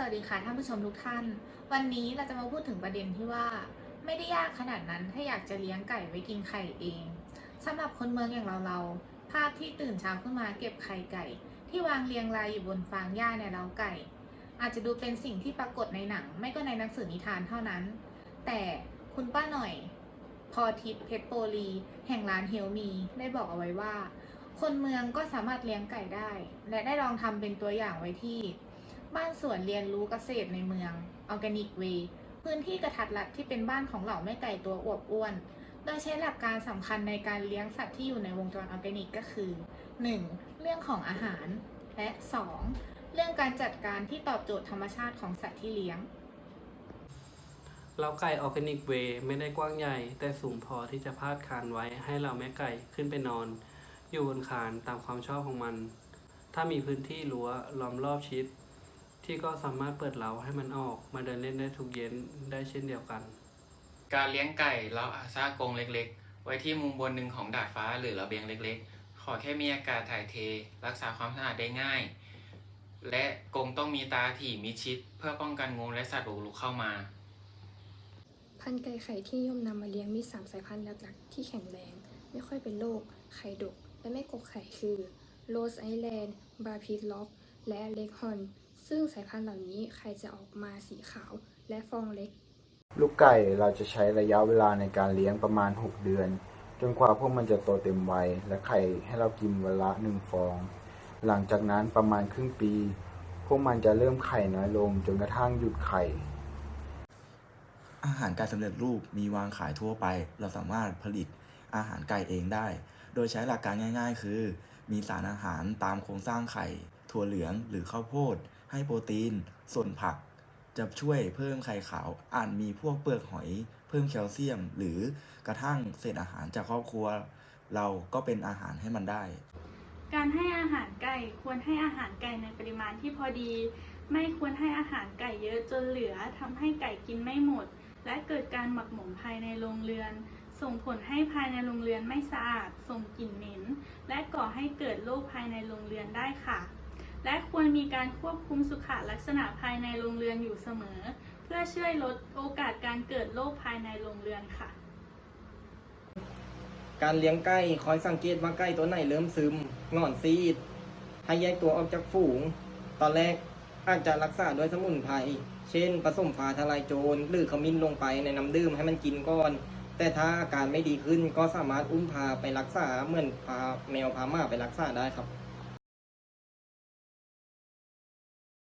สวัสดีค่ะท่านผู้ชมทุกท่าน วันนี้เราจะมาพูดถึงประเด็นที่ว่า ไม่ได้ยากขนาดนั้นถ้าอยากจะเลี้ยงไก่ไว้กินไข่เองสำหรับคนเมืองอย่างเราเราๆภาพที่ตื่นเช้าขึ้นมาเก็บไข่ไก่ ที่วางเรียงรายอยู่บนฟางหญ้าในเล้าไก่ อาจจะดูเป็นสิ่งที่ปรากฏในหนัง ไม่ก็ในหนังสือนิทานเท่านั้น แต่คุณป้าหน่อย พอทิพย์เพชรโปลี แห่งร้านเฮลมีได้บอกเอาไว้ว่า คนเมืองก็สามารถเลี้ยงไก่ได้ และได้ลองทำเป็นตัวอย่างไว้ที่ บ้านสวนเรียนรู้เกษตรในเมือง Organic Way พื้นที่กระทัดรัดที่เป็นบ้านของเหล่าแม่ไก่ตัวอวบอ้วน โดยใช้หลักการสำคัญในการเลี้ยงสัตว์ที่อยู่ในวงจรออร์แกนิกก็คือ 1. เรื่องของอาหาร และ 2. เรื่องการจัดการที่ตอบโจทย์ธรรมชาติของสัตว์ที่เลี้ยงเล้าไก่ออร์แกนิกเวย์ไม่ได้กว้างใหญ่ แต่สูงพอที่จะพาดคานไว้ให้เราแม่ไก่ขึ้นไปนอน อยู่บนคานตามความชอบของมัน ถ้ามีพื้นที่รั้วล้อมรอบชิด ที่ก็สามารถเปิดเล้าให้มันออกมาเดินเล่นได้ทุกเย็นได้เช่นเดียวกัน การเลี้ยงไก่เราอาจสร้างกรงเล็กๆ ไว้ที่มุมบนหนึ่งของดาดฟ้าหรือระเบียงเล็กๆ ขอแค่มีอากาศถ่ายเท รักษาความสะอาดได้ง่าย และกรงต้องมีตาถี่มิดชิด เพื่อป้องกันงูและสัตว์บุกรุกเข้ามา พันธุ์ไก่ไข่ที่นิยมนำมาเลี้ยงมี3สายพันธุ์หลักๆ ที่แข็งแรง ไม่ค่อยเป็นโรคไข่ดก และไม่กกไข่คือโรสไอแลนด์บาพีล็อกและเล็กฮอน ซึ่งสายพันธุ์เหล่านี้ไข่จะออกมาสีขาวและฟองเล็ก ลูกไก่เราจะใช้ระยะเวลาในการเลี้ยงประมาณ 6 เดือน จนกว่าพวกมันจะโตเต็มวัยและไข่ให้เรากินวันละหนึ่งฟอง หลังจากนั้นประมาณครึ่งปี พวกมันจะเริ่มไข่น้อยลงจนกระทั่งหยุดไข่ อาหารไก่สำเร็จรูปมีวางขายทั่วไป เราสามารถผลิตอาหารไก่เองได้ โดยใช้หลักการง่าย ๆ คือ มีสารอาหารตามโครงสร้างไข่ ถั่วเหลืองหรือข้าวโพด ให้โปรตีน ส่วนผัก จะช่วยเพิ่มไข่ขาวอาจมีพวกเปลือกหอย เพิ่มแคลเซียม หรือกระทั่งเศษอาหารจากครอบครัว เราก็เป็นอาหารให้มันได้ การให้อาหารไก่ควรให้อาหารไก่ในปริมาณที่พอดี ไม่ควรให้อาหารไก่เยอะจนเหลือทำให้ไก่กินไม่หมด และเกิดการหมักหมมภายในโรงเรือนส่งผลให้ภายในโรงเรือนไม่สะอาด ส่งกลิ่นเหม็น และก่อให้เกิดโรคภายในโรงเรือนได้ค่ะ และควรมีการควบคุมสุขลักษณะภายในโรงเรือนอยู่เสมอ เพื่อช่วยลดโอกาสการเกิดโรคภายในโรงเรือนค่ะ การเลี้ยงไก่คอยสังเกตว่าไก่ตัวไหนเริ่มซึมหงอนซีด ให้แยกตัวออกจากฝูง ตอนแรกอาจจะรักษาด้วยสมุนไพร เช่นผสมฟ้าทลายโจร หรือขมิ้นลงไปในน้ำดื่มให้มันกินก่อน แต่ถ้าอาการไม่ดีขึ้นก็สามารถอุ้มพาไปรักษาเหมือนพาแมวพาหมาไปรักษาได้ครับ